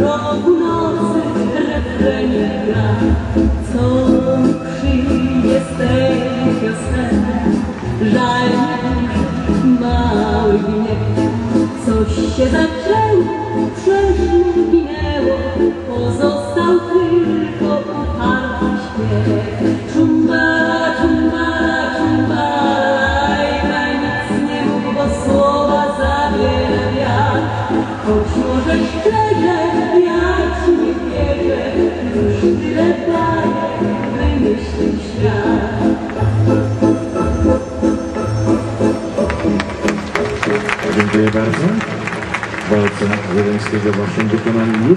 rogu nocy refrenie gra, co przyjdzie z tej. Żal mały gniew, coś się zaczęło, przeżminęło, pozostało. Dziękuję bardzo. Walca Zeleńskiego w waszym wykonaniu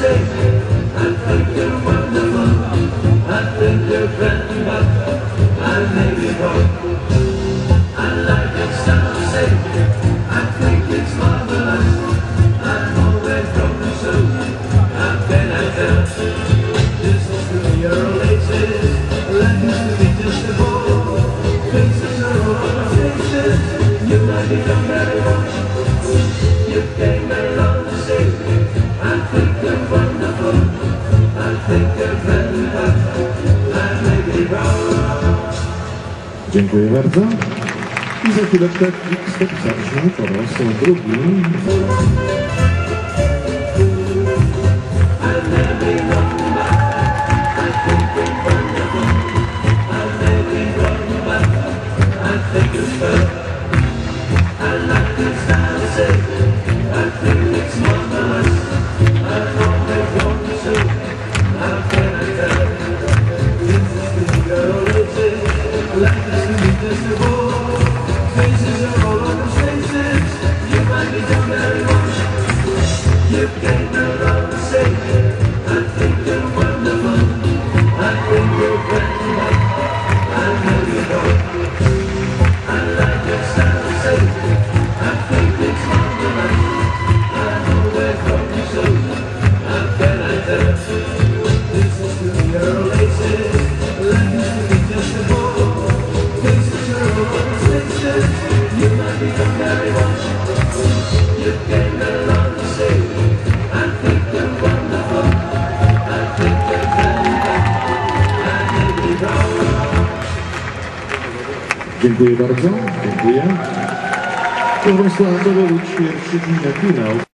gratulacje. Dziękuję bardzo. I za chwileczkę zaczniemy po raz drugi. Dziękuję bardzo. Dziękuję. Proszę Państwa, to był pierwszy finał.